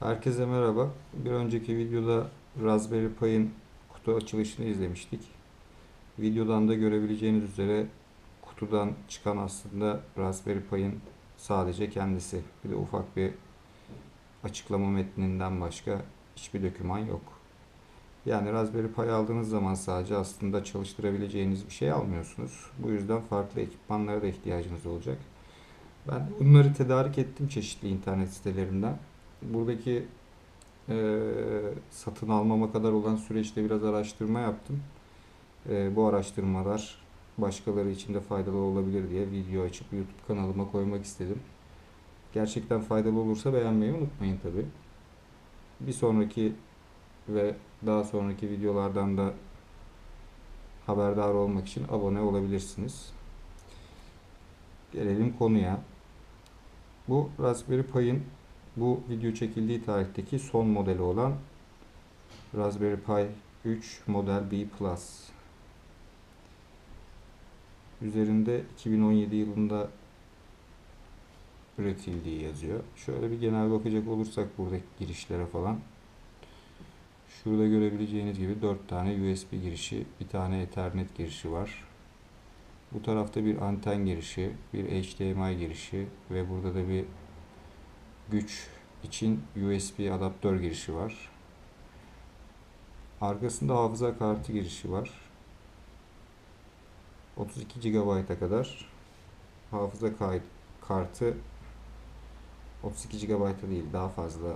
Herkese merhaba. Bir önceki videoda Raspberry Pi'in kutu açılışını izlemiştik. Videodan da görebileceğiniz üzere kutudan çıkan aslında Raspberry Pi'in sadece kendisi. Bir de ufak bir açıklama metninden başka hiçbir doküman yok. Yani Raspberry Pi aldığınız zaman sadece aslında çalıştırabileceğiniz bir şey almıyorsunuz. Bu yüzden farklı ekipmanlara da ihtiyacınız olacak. Ben bunları tedarik ettim çeşitli internet sitelerinden. Buradaki e, satın almama kadar olan süreçte biraz araştırma yaptım. E, bu araştırmalar başkaları için de faydalı olabilir diye video açıp YouTube kanalıma koymak istedim. Gerçekten faydalı olursa beğenmeyi unutmayın tabi. Bir sonraki ve daha sonraki videolardan da haberdar olmak için abone olabilirsiniz. Gelelim konuya. Bu Raspberry Pi'in bu video çekildiği tarihteki son modeli olan Raspberry Pi 3 Model B. Üzerinde 2017 yılında üretildiği yazıyor. Şöyle bir genel bakacak olursak buradaki girişlere falan. Şurada görebileceğiniz gibi 4 tane USB girişi, bir tane Ethernet girişi var. Bu tarafta bir anten girişi, bir HDMI girişi ve burada da bir güç için USB adaptör girişi var. Arkasında hafıza kartı girişi var. 32 GB'a kadar hafıza kartı 32 GB'a değil daha fazla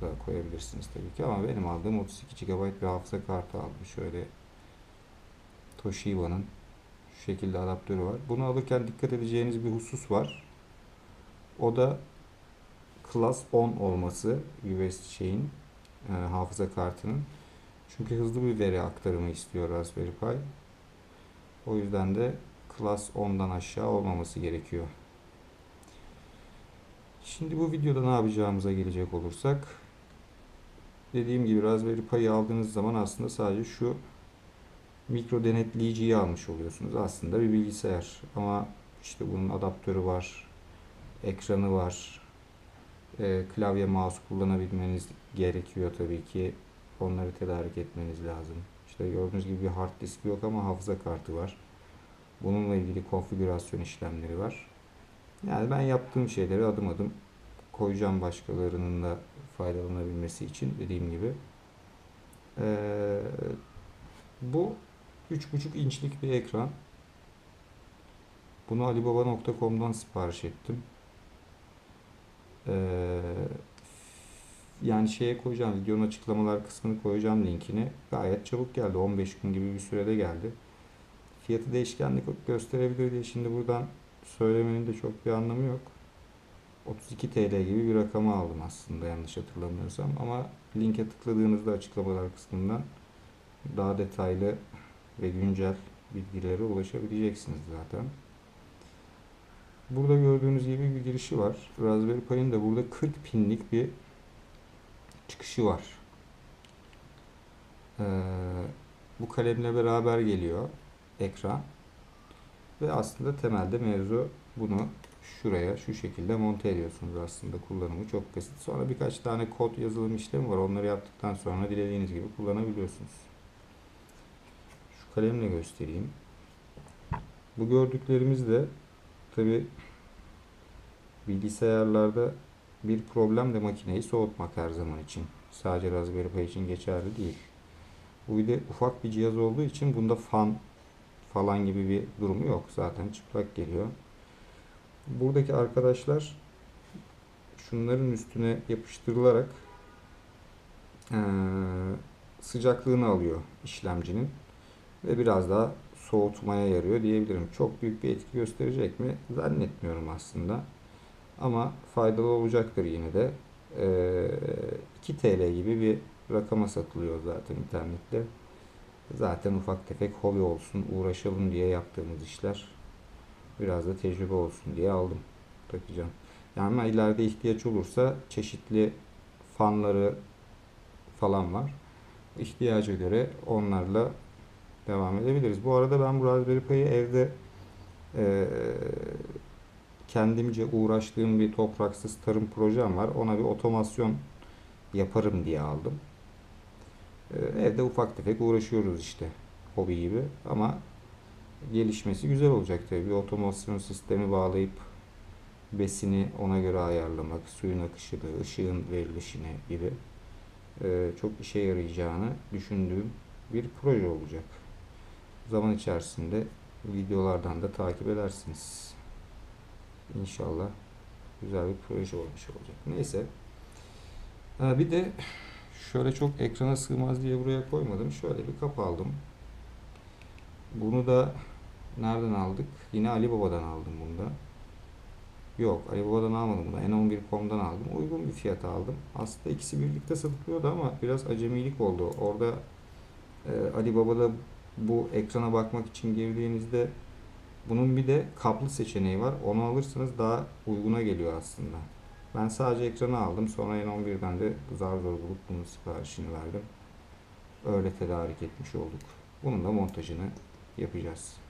da koyabilirsiniz tabii ki ama benim aldığım 32 GB bir hafıza kartı aldım. Şöyle Toshiba'nın şu şekilde adaptörü var. Bunu alırken dikkat edeceğiniz bir husus var. O da Class 10 olması USB şeyin e, hafıza kartının. Çünkü hızlı bir veri aktarımı istiyor Raspberry Pi. O yüzden de Class 10'dan aşağı olmaması gerekiyor. Şimdi bu videoda ne yapacağımıza gelecek olursak dediğim gibi Raspberry Pi'yi aldığınız zaman aslında sadece şu mikro denetleyiciyi almış oluyorsunuz. Aslında bir bilgisayar ama işte bunun adaptörü var, ekranı var, e, klavye mouse kullanabilmeniz gerekiyor tabii ki. Onları tedarik etmeniz lazım. İşte gördüğünüz gibi bir hard disk yok ama hafıza kartı var. Bununla ilgili konfigürasyon işlemleri var. Yani ben yaptığım şeyleri adım adım koyacağım başkalarının da faydalanabilmesi için dediğim gibi. Ee, bu 3.5 inçlik bir ekran. Bunu alibaba.com'dan sipariş ettim. Ee, yani şeye koyacağım, videonun açıklamalar kısmını koyacağım linkini. Gayet çabuk geldi. 15 gün gibi bir sürede geldi. Fiyatı değişkenlik gösterebilir diye şimdi buradan söylemenin de çok bir anlamı yok. 32 TL gibi bir rakamı aldım aslında yanlış hatırlamıyorsam ama linke tıkladığınızda açıklamalar kısmından daha detaylı ve güncel bilgilere ulaşabileceksiniz zaten. Burada gördüğünüz gibi bir girişi var. Raspberry Pi'nin de burada 40 pinlik bir çıkışı var. Ee, bu kalemle beraber geliyor ekran. Ve aslında temelde mevzu bunu şuraya şu şekilde monte ediyorsunuz aslında kullanımı çok basit. Sonra birkaç tane kod yazılım işlemi var. Onları yaptıktan sonra dilediğiniz gibi kullanabiliyorsunuz. Şu kalemle göstereyim. Bu gördüklerimiz de tabi bilgisayarlarda bir problem de makineyi soğutmak her zaman için. Sadece Raspberry Pi için geçerli değil. Bu bir de ufak bir cihaz olduğu için bunda fan falan gibi bir durumu yok. Zaten çıplak geliyor. Buradaki arkadaşlar şunların üstüne yapıştırılarak ee, sıcaklığını alıyor işlemcinin ve biraz daha soğutmaya yarıyor diyebilirim. Çok büyük bir etki gösterecek mi? Zannetmiyorum aslında. Ama faydalı olacaktır yine de. Ee, 2 TL gibi bir rakama satılıyor zaten internette. Zaten ufak tefek hobi olsun, uğraşalım diye yaptığımız işler. Biraz da tecrübe olsun diye aldım. Takacağım. Yani ama ileride ihtiyaç olursa çeşitli fanları falan var. İhtiyaca göre onlarla devam edebiliriz. Bu arada ben bu Raspberry Pi'yi evde e, kendimce uğraştığım bir topraksız tarım projem var. Ona bir otomasyon yaparım diye aldım. Ee, Evde ufak tefek uğraşıyoruz işte hobi gibi ama gelişmesi güzel olacak tabii. Bir otomasyon sistemi bağlayıp besini ona göre ayarlamak, suyun akışını, ışığın verilişini gibi e, çok işe yarayacağını düşündüğüm bir proje olacak. Zaman içerisinde videolardan da takip edersiniz. İnşallah güzel bir proje olmuş olacak. Neyse. Bir de şöyle çok ekrana sığmaz diye buraya koymadım. Şöyle bir kap aldım. Bunu da nereden aldık? Yine Ali Baba'dan aldım bunu da. Yok Ali Baba'dan almadım bunu. N11.com'dan aldım. Uygun bir fiyata aldım. Aslında ikisi birlikte satılıyordu ama biraz acemilik oldu. Orada e, Ali Baba'da bu ekrana bakmak için girdiğinizde bunun bir de kaplı seçeneği var. Onu alırsanız daha uyguna geliyor aslında. Ben sadece ekranı aldım. Sonra N11'den de zar zor bulup bunun siparişini verdim. Öyle tedarik etmiş olduk. Bunun da montajını yapacağız.